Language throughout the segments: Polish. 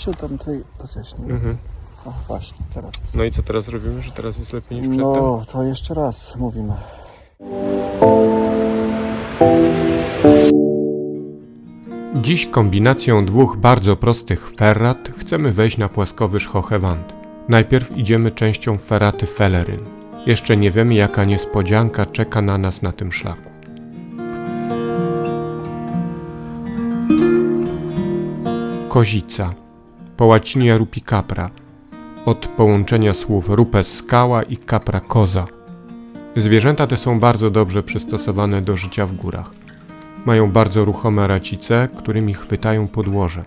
się tam tutaj rozjaśniło. Mhm. O, właśnie, teraz jest. No i co teraz robimy, że teraz jest lepiej niż przedtem? No, to jeszcze raz mówimy. Dziś kombinacją dwóch bardzo prostych ferrat chcemy wejść na płaskowyż Hochewand. Najpierw idziemy częścią ferraty Felleryn. Jeszcze nie wiemy jaka niespodzianka czeka na nas na tym szlaku. Kozica. Po łacinie rupi capra. Od połączenia słów rupes skała i capra koza. Zwierzęta te są bardzo dobrze przystosowane do życia w górach. Mają bardzo ruchome racice, którymi chwytają podłoże.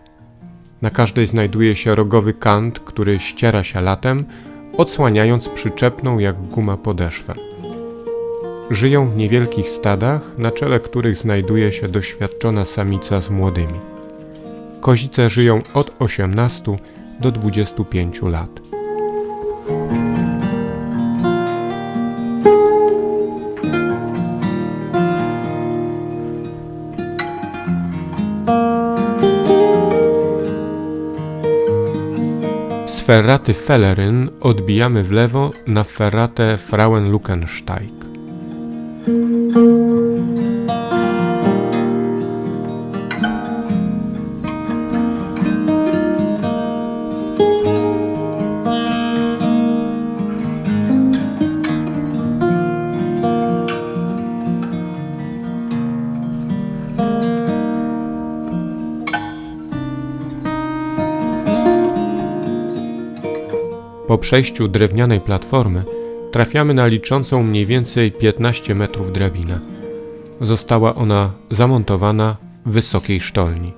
Na każdej znajduje się rogowy kant, który ściera się latem, odsłaniając przyczepną jak guma podeszwę. Żyją w niewielkich stadach, na czele których znajduje się doświadczona samica z młodymi. Kozice żyją od 18 do 25 lat. Z ferraty Felleryn odbijamy w lewo na ferratę Frauenlukensteig. Po przejściu drewnianej platformy trafiamy na liczącą mniej więcej 15 metrów drabinę. Została ona zamontowana w wysokiej sztolni.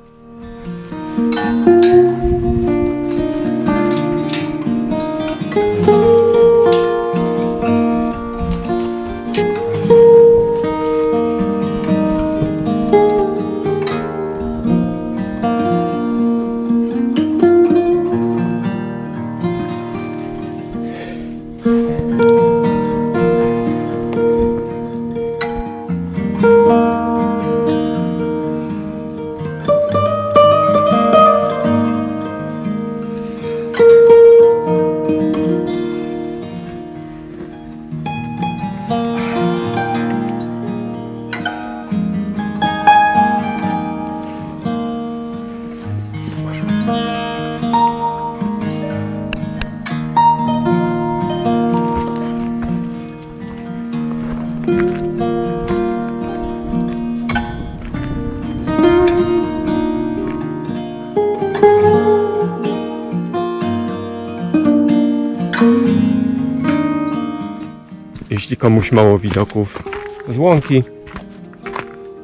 Jeśli komuś mało widoków z łąki,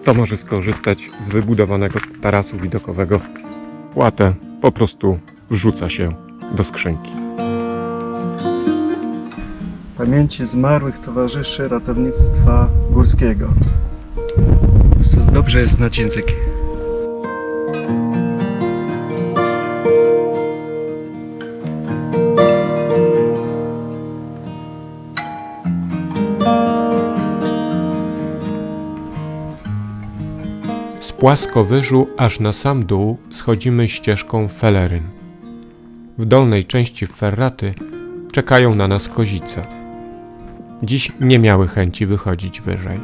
to może skorzystać z wybudowanego tarasu widokowego. Łatę po prostu wrzuca się do skrzynki. Pamięci zmarłych towarzyszy ratownictwa górskiego. To dobrze jest znać języki. Z płaskowyżu aż na sam dół schodzimy ścieżką Felleryn. W dolnej części ferraty czekają na nas kozice. Dziś nie miały chęci wychodzić wyżej.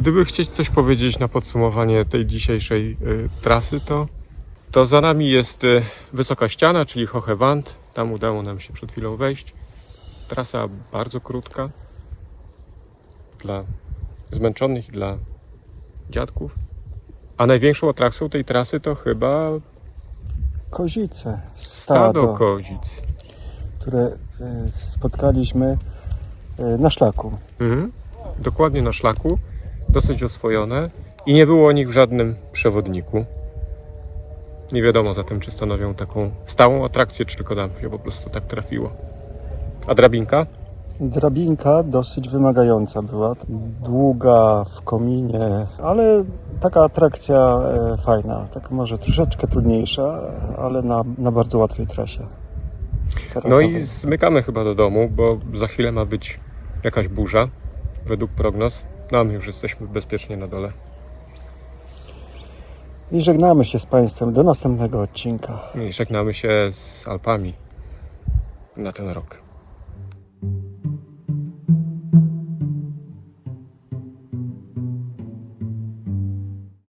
Gdyby chcieć coś powiedzieć na podsumowanie tej dzisiejszej y, trasy, to, to za nami jest y, wysoka ściana, czyli Hochewand. Tam udało nam się przed chwilą wejść. Trasa bardzo krótka dla zmęczonych i dla dziadków. A największą atrakcją tej trasy to chyba Kozice, stado stado, kozic. które y, spotkaliśmy y, na szlaku. Mhm. Dokładnie na szlaku, dosyć oswojone i nie było o nich w żadnym przewodniku. Nie wiadomo zatem, czy stanowią taką stałą atrakcję, czy tylko nam się po prostu tak trafiło. A drabinka? Drabinka dosyć wymagająca była, długa w kominie, ale taka atrakcja e, fajna, tak może troszeczkę trudniejsza, ale na, na bardzo łatwej trasie. No i zmykamy chyba do domu, bo za chwilę ma być jakaś burza, według prognoz. No my już jesteśmy bezpiecznie na dole. I żegnamy się z Państwem do następnego odcinka. I żegnamy się z Alpami na ten rok.